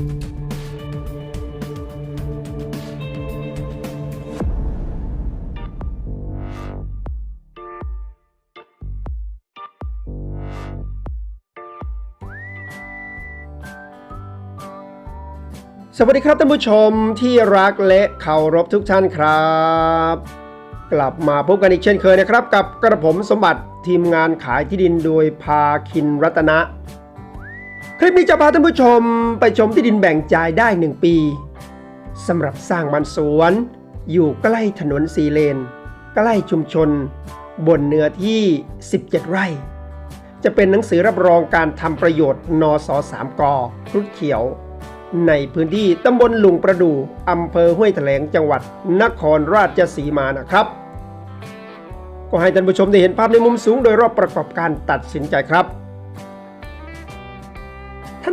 สวัสดีครับท่านผู้ชมที่รักและเคารพทุกท่านครับ กลับมาพบกันอีกเช่นเคยนะครับ กับกระผมสมบัติทีมงานขายที่ดินโดยพาคินรัตนะ คลิปนี้จะพาท่านผู้ชมไปชมที่ดินแบ่งจ่ายได้ 1 ปีสำหรับสร้างบ้านสวน อยู่ใกล้ถนนสีเลน ใกล้ชุมชน บนเนื้อที่ 17 ไร่ จะเป็นหนังสือรับรองการทำประโยชน์นส3กครุฑเขียว ในพื้นที่ตำบลลุงประดูอำเภอห้วยแถลงจังหวัดนครราชสีมานะครับ ก็ให้ท่านผู้ชมได้เห็นภาพในมุมสูงโดยรอบประกอบการตัดสินใจครับ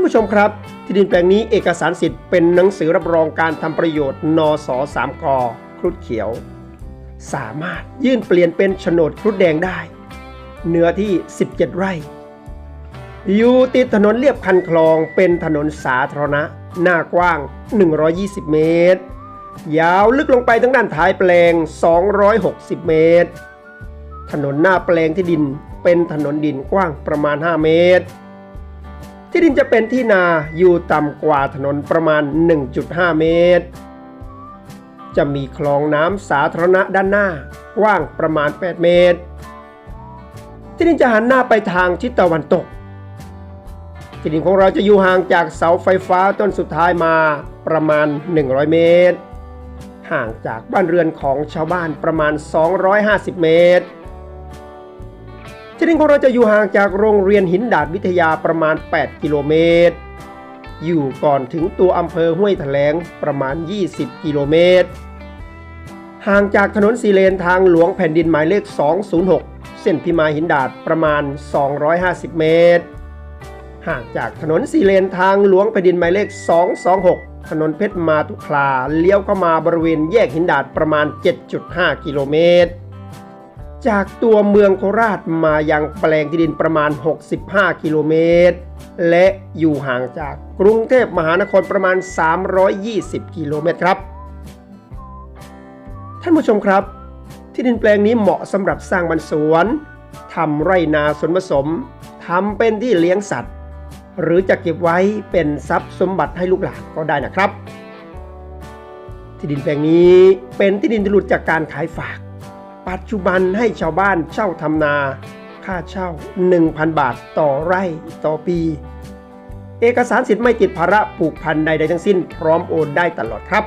ผู้ชมครับ ที่ดินแปลงนี้เอกสารสิทธิ์เป็นหนังสือรับรองการทำประโยชน์นส3กครุฑเขียว สามารถยื่นเปลี่ยนเป็นโฉนดครุฑแดงได้ เนื้อที่ 17 ไร่ อยู่ติดถนนเลียบคันคลองเป็นถนนสาธารณะ หน้ากว้าง 120 เมตร ยาวลึกลงไปทั้งด้านท้ายแปลง 260 เมตร ถนนหน้าแปลงที่ดินเป็นถนนดินกว้างประมาณ 5 เมตร ที่ดินจะเป็นที่นาอยู่ต่ำกว่าถนนประมาณ 1.5 เมตร จะมีคลองน้ำสาธารณะด้านหน้ากว้างประมาณ 8 เมตร ที่ดินจะหันหน้าไปทางทิศตะวันตก ที่ดินของเราจะอยู่ห่างจากเสาไฟฟ้าต้นสุดท้ายมาประมาณ 100 เมตร ห่างจากบ้านเรือนของชาวบ้านประมาณ 250 เมตร ที่ดินของเราจะอยู่ห่างจากโรงเรียนหินดาดวิทยาประมาณ 8 กิโลเมตร อยู่ก่อนถึงตัวอำเภอห้วยแถลงประมาณ 20 กิโลเมตร ห่างจากถนนสีเลนทางหลวงแผ่นดินหมายเลข 206 เส้นพิมายหินดาดประมาณ 250 เมตร ห่างจากถนนสีเลนทางหลวงแผ่นดินหมายเลข 226 ถนนเพชรมาตุคลาเลี้ยวเข้ามาบริเวณแยกหินดาดประมาณ 7.5 กิโลเมตร จากตัวเมืองโคราชมายังแปลงที่ดินประมาณ 65 กิโลเมตร และอยู่ห่างจากกรุงเทพมหานครประมาณ 320 กิโลเมตรครับ ท่านผู้ชมครับ ที่ดินแปลงนี้เหมาะสำหรับสร้างบ้านสวนทำไร่นาสวนผสมทำเป็นที่เลี้ยงสัตว์ หรือจะเก็บไว้เป็นทรัพย์สมบัติให้ลูกหลานก็ได้นะครับ ที่ดินแปลงนี้เป็นที่ดินที่หลุดจากการขายฝาก ปัจจุบันให้ชาวบ้านเช่าทำนา ค่าเช่า 1,000 บาทต่อไร่ต่อปี เอกสารสิทธิ์ไม่ติดภาระผูกพันใดๆทั้งสิ้น พร้อมโอนได้ตลอดครับ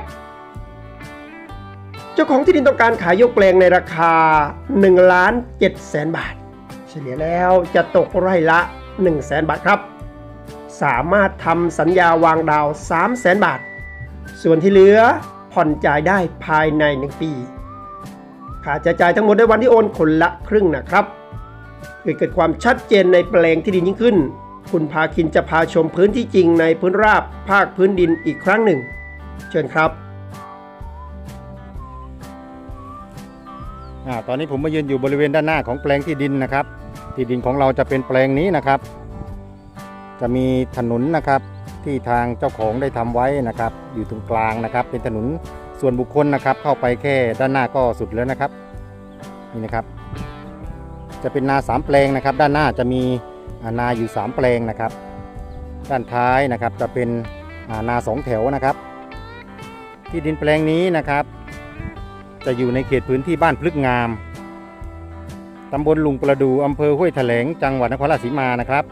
เจ้าของที่ดินต้องการขายยกแปลงในราคา1ล้าน7แสนบาท เฉลี่ยแล้วจะตกไร่ละ1แสนบาทครับ สามารถทำสัญญาวางดาว3แสนบาท ส่วนที่เหลือผ่อนจ่ายได้ภายใน 1 ปี ค่าใช้จ่ายทั้งหมดในวันที่โอนคนละครึ่งนะครับเพื่อเกิดความชัดเจนในแปลงที่ดินยิ่งขึ้น คุณพาคินจะพาชมพื้นที่จริงในพื้นราบภาคพื้นดินอีกครั้งหนึ่ง เชิญครับอตอนนี้ผมมายืนอยู่บริเวณด้านหน้าของแปลงที่ดินนะครับ ที่ดินของเราจะเป็นแปลงนี้นะครับ จะมีถนนนะครับที่ทางเจ้าของได้ทำไว้นะครับ อยู่ตรงกลางนะครับ เป็นถนน ส่วนบุคคลนะครับเข้าไปแค่ด้านหน้าก็สุดแล้วนะครับนี่นะครับ จะเป็นนาสามแปลงนะครับ ด้านหน้าจะมีนาอยู่สามแปลงนะครับ ด้านท้ายนะครับจะเป็นนาสองแถวนะครับ ที่ดินแปลงนี้นะครับ จะอยู่ในเขตพื้นที่บ้านพลึกงามตำบลลุงประดูอำเภอห้วยแถลงจังหวัดนครราชสีมานะครับ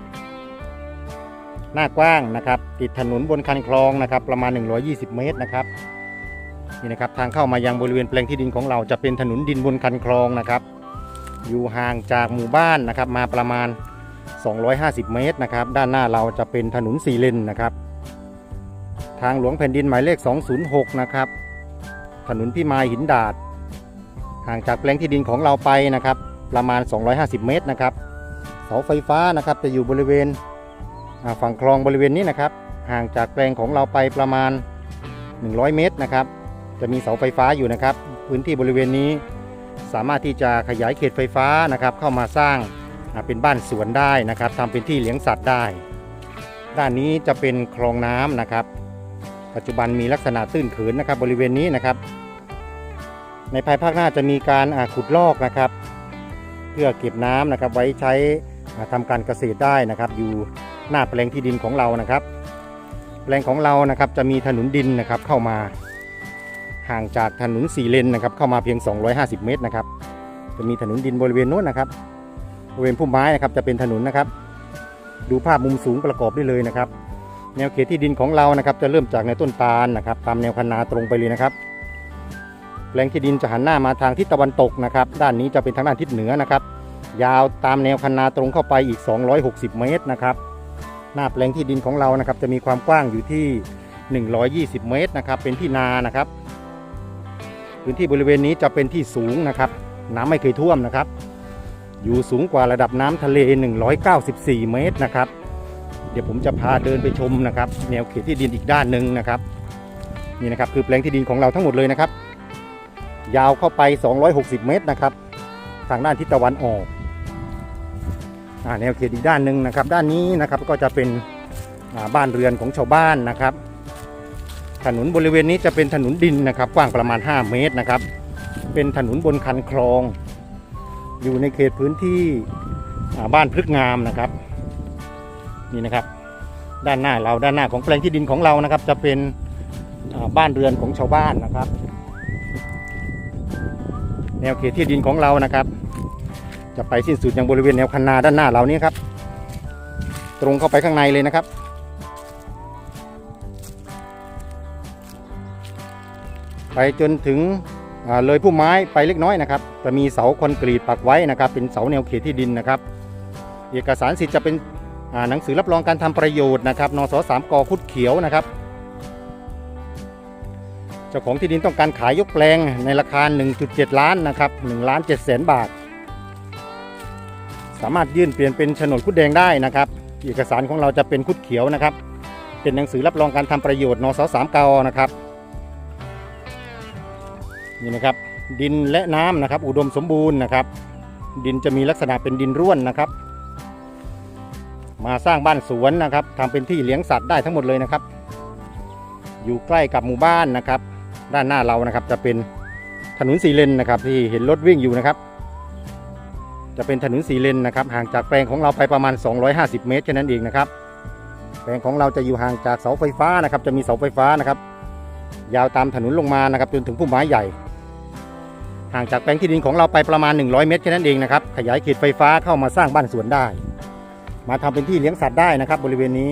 หน้ากว้างนะครับ ติดถนนบนคันคลองนะครับ ประมาณ 120 เมตรนะครับ นี่นะครับทางเข้ามายังบริเวณแปลงที่ดินของเราจะเป็นถนนดินบนคันคลองนะครับ อยู่ห่างจากหมู่บ้านนะครับมาประมาณ 250 เมตรนะครับ ด้านหน้าเราจะเป็นถนนสี่เลนนะครับ ทางหลวงแผ่นดินหมายเลข 206 นะครับ ถนนพิมายหินดาด ห่างจากแปลงที่ดินของเราไปนะครับ ประมาณ 250 เมตรนะครับ เสาไฟฟ้านะครับจะอยู่บริเวณฝั่งคลองบริเวณนี้นะครับ ห่างจากแปลงของเราไปประมาณ 100 เมตรนะครับ จะมีเสาไฟฟ้าอยู่นะครับ พื้นที่บริเวณนี้สามารถที่จะขยายเขตไฟฟ้านะครับ เข้ามาสร้างเป็นบ้านสวนได้นะครับทำเป็นที่เลี้ยงสัตว์ได้ ด้านนี้จะเป็นคลองน้ำนะครับ ปัจจุบันมีลักษณะตื้นเขินนะครับ บริเวณนี้นะครับ ในภายภาคหน้าจะมีการขุดลอกนะครับ เพื่อเก็บน้ำนะครับไว้ใช้อ่าทำการเกษตรได้นะครับ อยู่หน้าแปลงที่ดินของเรานะครับ แปลงของเรานะครับจะมีถนนดินนะครับเข้ามา ห่างจากถนนสี่เลนนะครับเข้ามาเพียง 250 เมตรนะครับ จะมีถนนดินบริเวณโน้นนะครับบริเวณพุ่มไม้นะครับจะเป็นถนนนะครับ ดูภาพมุมสูงประกอบได้เลยนะครับ แนวเขตที่ดินของเรานะครับ จะเริ่มจากในต้นตาลนะครับ ตามแนวคันนาตรงไปเลยนะครับแปลงที่ดินจะหันหน้ามาทางทิศตะวันตกนะครับ ด้านนี้จะเป็นทางด้านทิศเหนือนะครับ ยาวตามแนวคันนาตรงเข้าไปอีก 260 เมตรนะครับ หน้าแปลงที่ดินของเรานะครับ จะมีความกว้างอยู่ที่ 120 เมตรนะครับ เป็นที่นานะครับ พื้นที่บริเวณนี้จะเป็นที่สูงนะครับ น้ำไม่เคยท่วมนะครับ อยู่สูงกว่าระดับน้ำทะเล 194 เมตรนะครับ เดี๋ยวผมจะพาเดินไปชมนะครับ แนวเขตที่ดินอีกด้านหนึ่งนะครับนี่นะครับคือแปลงที่ดินของเราทั้งหมดเลยนะครับ ยาวเข้าไป 260 เมตรนะครับ ทางด้านทิศตะวันออกอแนวเขตอีกด้านหนึ่งนะครับ ด้านนี้นะครับก็จะเป็นบ้านเรือนของชาวบ้านนะครับ ถนนบริเวณนี้จะเป็นถนนดินนะครับกว้างประมาณ 5 เมตรนะครับ เป็นถนนบนคันคลอง อยู่ในเขตพื้นที่บ้านพฤกงามนะครับนี่นะครับ ด้านหน้าเราด้านหน้าของแปลงที่ดินของเรานะครับ จะเป็นบ้านเรือนของชาวบ้านนะครับ แนวเขตที่ดินของเรานะครับ จะไปสิ้นสุดยังบริเวณแนวคันนาด้านหน้าเรานี้ครับ ตรงเข้าไปข้างในเลยนะครับ ไปจนถึงเลยพุ่มไม้ไปเล็กน้อยนะครับจะมีเสาคอนกรีตปักไว้นะครับ เป็นเสาแนวเขตที่ดินนะครับ เอกสารสิทธิ์จะเป็นหนังสือรับรองการทำประโยชน์นะครับนสสามกคุดเขียวนะครับ เจ้าของที่ดินต้องการขายยกแปลงในราคา 1.7 ล้านนะครับ1ล้าน7แสนบาท สามารถยื่นเปลี่ยนเป็นโฉนดคุดแดงได้นะครับ เอกสารของเราจะเป็นคุดเขียวนะครับ เป็นหนังสือรับรองการทำประโยชน์นสสามกนะครับ นี่นะครับ ดินและน้ำนะครับ อุดมสมบูรณ์นะครับ ดินจะมีลักษณะเป็นดินร่วนนะครับ มาสร้างบ้านสวนนะครับทำเป็นที่เลี้ยงสัตว์ได้ทั้งหมดเลยนะครับ อยู่ใกล้กับหมู่บ้านนะครับ ด้านหน้าเรานะครับจะเป็นถนนสีเลนนะครับ ที่เห็นรถวิ่งอยู่นะครับ จะเป็นถนนสีเลนนะครับ ห่างจากแปลงของเราไปประมาณ 250 เมตรแค่นั้นเองนะครับ แปลงของเราจะอยู่ห่างจากเสาไฟฟ้านะครับ จะมีเสาไฟฟ้านะครับ ยาวตามถนนลงมานะครับ จนถึงพุ่มไม้ใหญ่ ห่างจากแปลงที่ดินของเราไปประมาณ 100 เมตรแค่นั้นเองนะครับ ขยายเขตไฟฟ้าเข้ามาสร้างบ้านสวนได้ มาทำเป็นที่เลี้ยงสัตว์ได้นะครับบริเวณนี้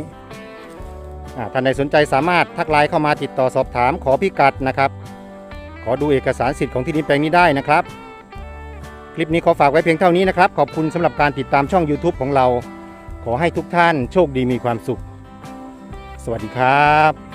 ท่านใดสนใจสามารถทักไลน์เข้ามาติดต่อสอบถามขอพิกัดนะครับ ขอดูเอกสารสิทธิ์ของที่ดินแปลงนี้ได้นะครับ คลิปนี้ขอฝากไว้เพียงเท่านี้นะครับ ขอบคุณสำหรับการติดตามช่อง YouTube ของเรา ขอให้ทุกท่านโชคดีมีความสุข สวัสดีครับ